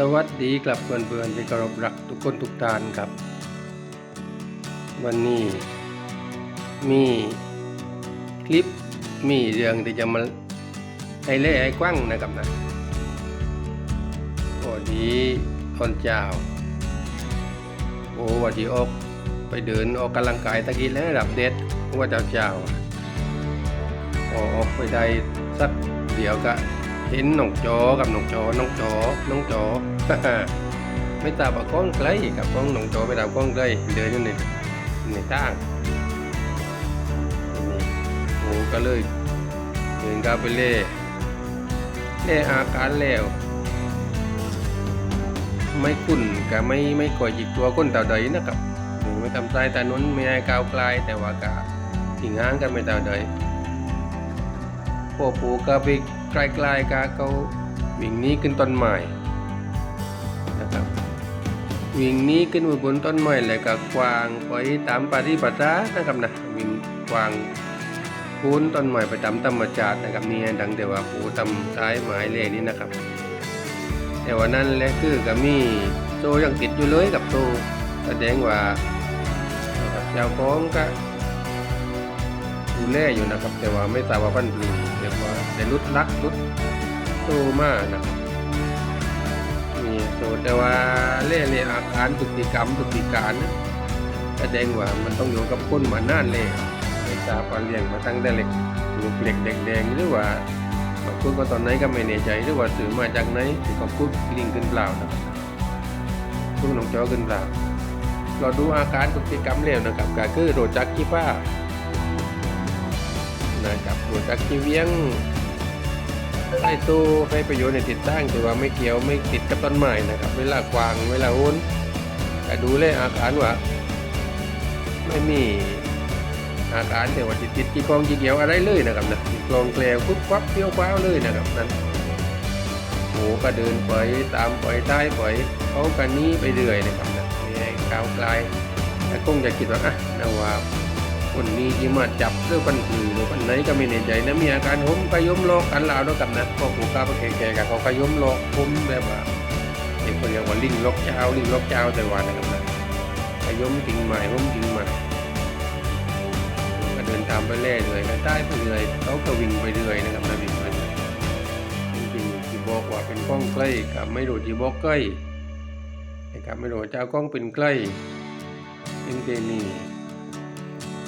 สวัสดีครับเพื่อนๆที่เคารพรักทุกคนทุกท่านครับ วันนี้มีคลิปมีเรื่องที่จะมาให้เล่ให้กว้างนะครับนะโอ้ดีตอนเจ้าโอ้วันที่ออกไปเดินออกกำลังกายตะกี้แล้วดับเด็ดว่าเจ้าเจ้าอออกไปได้สักเดี๋ยวก็ เห็นน้องจอกับน้องจอน้องจอน้องจอไม่ตาบว่ากล้องไกลกับกล้องน้องจอไม่ตาบกล้องไกลเดินอยู่ในในตั้งนี่โอ้ก็เลยเดินก้าวไปเล่เล่อาการแล้วไม่คุ้นกับไม่ไม่ก่อยจิกตัวก้นเต่าใดนะครับไม่ทำใจแต่นนไม่ให้ก้าวไกลแต่ว่ากะทิ้งห่างกันไม่เต่าใดพวกปูก็ไป ไกลๆกะเขาวิ่งนี้ขึ้นต้นไม้นะครับวิ่งนี้ขึ้นบนต้นไม้แล้วก็กวางไปตามปฏิปทานะครับนะวิ่งกวางพูนต้นไม้ไปตามธรรมชาตินะครับนี่ดังแต่ว่าปูทำท้ายไม้เล่นี้นะครับ แต่วันนั้นแหละคือก็มีโซยังติดอยู่เลยกับโซแสดงว่านะครับเจ้าของก็ดูแลอยู่นะครับ แต่ว่าไม่ทราบว่าพันธุ์ ปลีเรียกว่าได้รุดลักรุดโซมากนะครับนี่โซแต่ว่าเล่เล่อาการพฤติกรรมพฤติการนะแสดงว่ามันต้องอยู่กับคนมานานเลยไม่ทราบว่าเลี้ยงมาตั้งแต่เล็กลูกเล็กแดงหรือว่าบางคนก็ตอนไหนก็ไม่แน่ใจหรือว่าซื้อมาจากไหนที่เขาพูดลิงขึ้นเปล่านะพูดหนองจอขึ้นเปล่าเราดูอาการพฤติกรรมแล้วนะครับก็คือโรจักขี้ป้า นะครับโรจักขี้เวียงใต้ตู้ให้ประโยชน์ในติดตั้งแต่ว่าไม่เกี่ยวไม่ติดกับต้นไม้นะครับ เวลากวางเวลาโอนก็ดูแลอาการว่าไม่มีอาการแต่ว่าจิตติดจีกองจีเกี่ยวอะไรเลยนะครับนะกลองแกลวปุ๊บปั๊บเปี้ยวป้าวเลยนะครับนั่นหมูก็เดินไปตามไปใต้ไปเขากันนี้ไปเรื่อยนะครับนะนี่ก้าวไกลแต่คงจะคิดว่าอะนะว่า คนนี้ที่มาจับเรื่องปันคือหรือปันไหนก็ไม่แน่ใจนะมีอาการหมกระยมโลกกันลาวด้วยกับนะพวกหูกาไปแก่ๆกับเขากระยมโลกผมแบบว่าเด็กคนเรียกว่าลิงลกเจ้าลิงลกเจ้าแต่ว่านะครับนะกระยมกิ่งใหม่ผมกิ่งใหม่ก็เดินตามไปเรื่อยเลยก็ได้ไปเรื่อยเขาก็วิ่งไปเรื่อยนะครับนะวิ่งไปเรื่อยจริงๆที่บอกว่าเป็นกล้องใกล้กับไม่รู้ที่บอกใกล้นะครับไม่รู้เจ้ากล้องเป็นใกล้เป็นเทนี่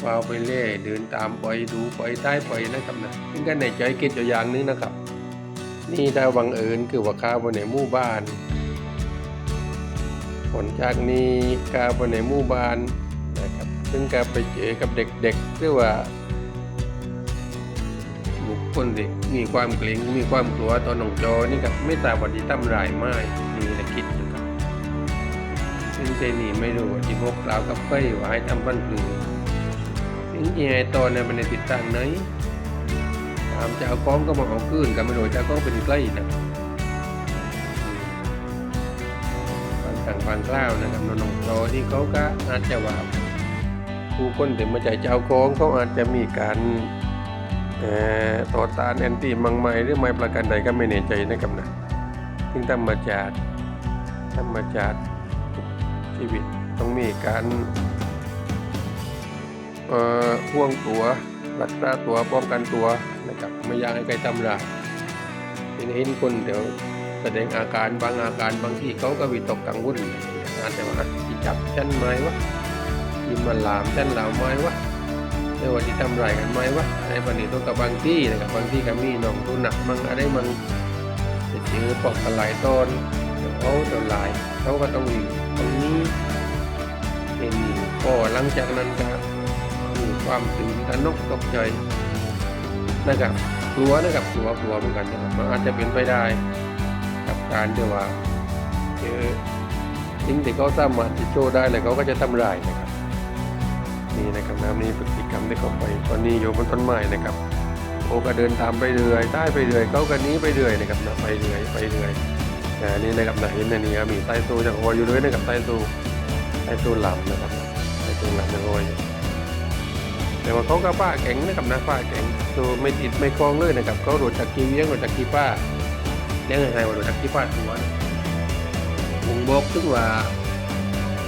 วาวไปเรื่อยเดินตามไปดูไปใต้ไปนะครับนะเป็นกันในใจคิดอยู่อย่างหนึงนะครับ นี่ถ้าบังเอิญคือว่าข้าวบนในหมู่บ้าน ผลจากนี้ข้าวบนในหมู่บ้านนะครับ ซึ่งการไปเจอกับเด็กๆหรือว่าบุคคลที่มีความเกรงมีความกลัวตอนหนองจอนี่ครับไม่ทราบว่าที่ตั้มรายไม่มีแต่คิดอยู่ครับซึ่งเจนี่ไม่รู้ว่าที่พกกล่าวกับเฟ้ยว่าให้ทำบันปลือถึง ยังไงตอนนั้มันในติดตั้งไหนตามเจ้าก้องก็มาเอาคืนกันไม่รู้เจ้าก้องเป็นใกล้นะบางต่างบางกล้าวนะครับน้องๆจอที่เขาก็อาจจะว่าผู้คนที่มาจากเจ้าของเขาอาจจะมีการต่อต้านแอนตี้มังไม่หรือไม่ประกันใดก็ไม่แน่ใจนะครับนะซึ่งธรรมชาติธรรมชาติชีวิตต้องมีการ เอ่อห่วงตัวรักษาตัวป้องกันตัวนะครับไม่อยากให้ใครทำร้ายเห็นเห็นคนเดี๋ยวแสดงอาการบางอาการบางที่เขาก็วิตกกังวลอาจจะว่าที่จับฉันไหมวะที่มันลามฉันหลามไหมวะเรียกว่าที่ทำไรายกันไหมวะอะไรแบบนี้ต้องกับบางที่นะครับบางที่ก็มีหนองตัวหนักมั่งอะไรมั่งจะเจอปอกกระไหลต้นเดี๋ยวเขาเดี๋ยวลายเขาก็ต้องวิ่งตรงนี้เป็นก็หลังจากนั้นก็ ความตื่นตระหนกตกใจนะครับกลัวนะครับกลัวกลัวเหมือนกันนะครับมันอาจจะเป็นไปได้กับการที่ว่าเจอสิ่งที่เขาสามารถที่โชว์ได้เลยเขาก็จะทำลายนะครับนี่นะครับน้ำนี้พฤติกรรมที่เขาไปตอนนี้อยู่บนต้นไม้นะครับโอ้ก็เดินตามไปเรื่อยใต้ไปเรื่อยเขากันนี้ไปเรื่อยนะครับนะไปเรื่อยไปเรื่อยอ่นี่นะครับนะเห็นในนี้ครับมีใต้ตู้จะคอยอยู่ด้วยนะครับใต้ตู้ใต้ตู้หลับนะครับใต้ตู้หลับจะคอยอยู่ แต่ว่าเขาก็ป้าแข็งนะครับนะป้าแข็งตัวไม่ติดไม่คล้องเลยนะครับเขาโดดจากกีเวียงโดดจากกีป้าเลี้ยงยังไงว่าโดดจากกีป้าตัวนะบ่งบอกถึงว่า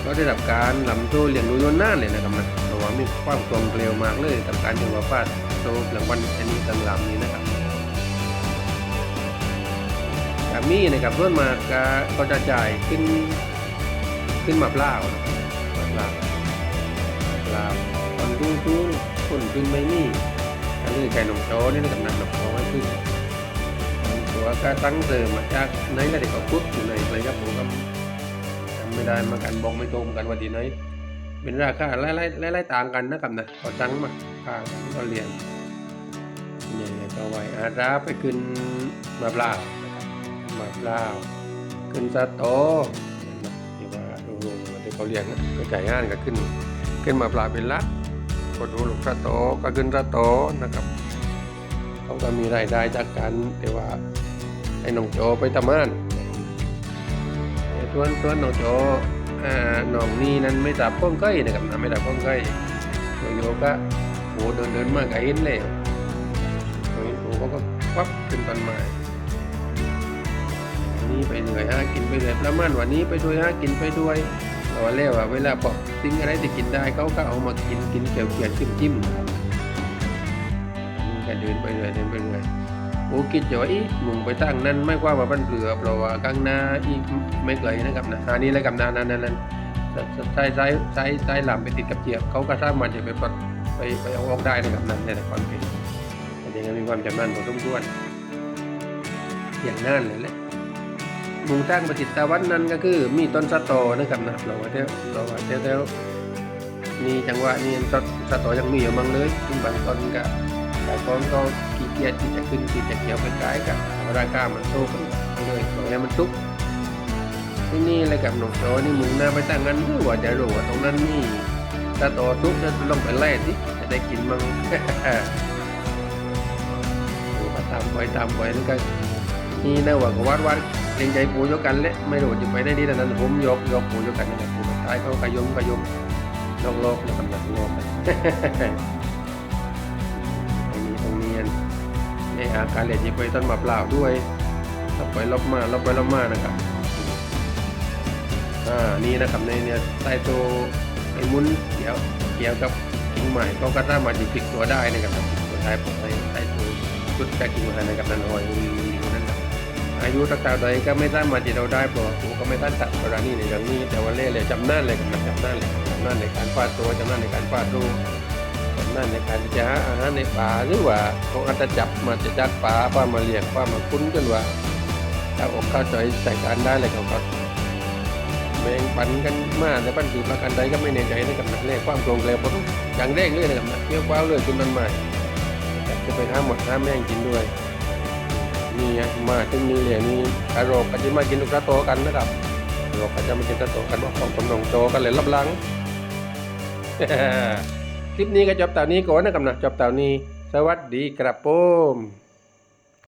เขาได้รับการลำโตเลี้ยงดูยนนานเลยนะครับนะเพราะว่ามีความคล่องเร็วมากเลยกับการที่ว่าฟาโตรางวัลชนิดต่างๆนี้นะครับแบบนี้นะครับส่วนมากก็จะจ่ายขึ้นขึ้นมาเปล่านะครับมาเปล่าเปล่า คนรุ่งรุ่งคนขึ้นไม่มีก็เลยไก่หนมโจนี่นะครับนะหนมโจให้ขึ้นตัวก็ตั้งเติมมาจากไหนแล้วเด็กก็พุดอยู่ในเลยครับผมก็จำไม่ได้มากันบอกไม่ตรงกันว่าที่ไหนเป็นราคาไล่ไล่ไล่ไล่ต่างกันนะครับนะก็ตั้งมาค่าก็เรียนเนี่ยก็ไว้อาราไปขึ้นมาเปล่ามาเปล่าขึ้นสะโตเห็นไหมที่ว่าดูๆที่เขาเรียนนะก็จ่ายงานก็ขึ้น ขึ้นมาเปล่าเป็นละ กดดูลูกสะโตก็ขึ้นสะโตนะครับเขาก็มีรายได้จากการแต่ว่าให้น้องโจไปทำงานแต่ส่วนส่วนน้องโจน้องนี่นั้นไม่ตับพ้องใกล้นะครับนะไม่ตับพ้องใกล้ตัวโยก็โหเดินเดินมากไกลเห็นแล้วตัวเห็นโหเขาก็ปั๊บขึ้นต้นไม้นนี้ไปเหนื่อยหากินไปเหนื่อยประมาณวันนี้ไปด้วยหากินไปด้วย เราว่าแล้วว่าเวลาบอกสิ่งอะไรที่กินได้เขาก็เอามากินกินเกี่ยวเกี่ยวจิ้มจิ้มนะครับก็เดินไปเรื่อยเดินไปเรื่อยโอ้คิดจะว่าอีมุงไปตั้งนั้นไม่กว่ามาบ้านเปลือเพราะว่าข้างหน้าอีกไม่ไกลนะครับนะอันนี้เลยกับนานั้นนั้นนั้นใช้ใช้ใช้ใช้ลำไปติดกับเจียบเขาก็สร้างมารถจะไปปลดไปไปเอาออกได้นะครับนั่นในแต่ความเป็นแต่ยังไงมีความจำเป็นพอสมควรอย่างนั้นเลยแหละ มุงตั้งประจิตตะวันนั้นก็คือมีต้นสะตอนะครับนะเราว่าเท่าเราว่าเท่าเท่านี่จังหวะนี้ต้นสะตอยังมีอยู่มั้งเลยซึ่งบางต้นก็แต่คนก็ขี้เกียจที่จะขึ้นที่จะเกี่ยวไปขายกันราคามันสูงเลยตรงนี้มันซุกที่นี่อะไรกับหนุ่มโตนี่มึงหน่าไปตั้งงั้นหรือว่าจะรู้ว่าตรงนั้นนี่ถ้าโตซุกจะต้องไปไล่สิจะได้กินมั้งโอ้มาตามไปตามไปนั่นก็ นี่นะว่าก็วัดวัดเกรงใจปูยกันและไม่รู้จะไปได้ดีแต่นั้นผมยกยกปูยกันนะครับปูท้ายเขาขยมขยมโลกโลกนะครับนะโลกกันตรงนี้ตรงนี้ในอาการเหลียดไปต้นมะเปล่าวด้วยลบไปลบมาลบไปลบมานะครับอ่านี่นะครับในเนี่ยใต้ตัวไอ้มุนเกี่ยวเกี่ยวกับกิ่งไม้เขาก็สามารถจะพลิกตัวได้นะครับตัวท้ายผมใต้ต้ตัวชุดแกกิ่งไม้นะครับนั่นหอยอยู่นั่นนะ อายุตั้งแต่ใดก็ไม่สามารถจะเราได้เพราะผมก็ไม่ทันตัดกรณีในอย่างนี้ แต่ว่าเล่เลยจำหน้าเลยกับจำหน้าเลยจำหน้าในการฟาดตัวจำหน้าในการฟาดรูนั่นในการจะหาอาหารในป่าหรือว่าเขาอาจจะจับมาจะจักป่าป้ามาเลี้ยงป้ามาคุ้นกันว่าถ้าอกเข้าใจใส่การได้เลยเขาก็แบ่งปันกันมาแต่ปันถือประกันใดก็ไม่แน่ใจนะครับนักเลขความโกงเร็วผมอย่างแรกเลยนะครับเที่ยวเป้าเลยคุณมันใหม่จะไปหาหมดหาแม่งกินด้วย นี่มาถึงนี่เลยนี่กระโรกก็จะมากินลูกกระโตกันนะครับโรกก็จะมากินกระโตกันว่าของกำลังโตกันเลยรับหลังคลิปนี้ก็จบเต่านี้ก่อนนะครับนะจบเต่านี้ สวัสดีครับผม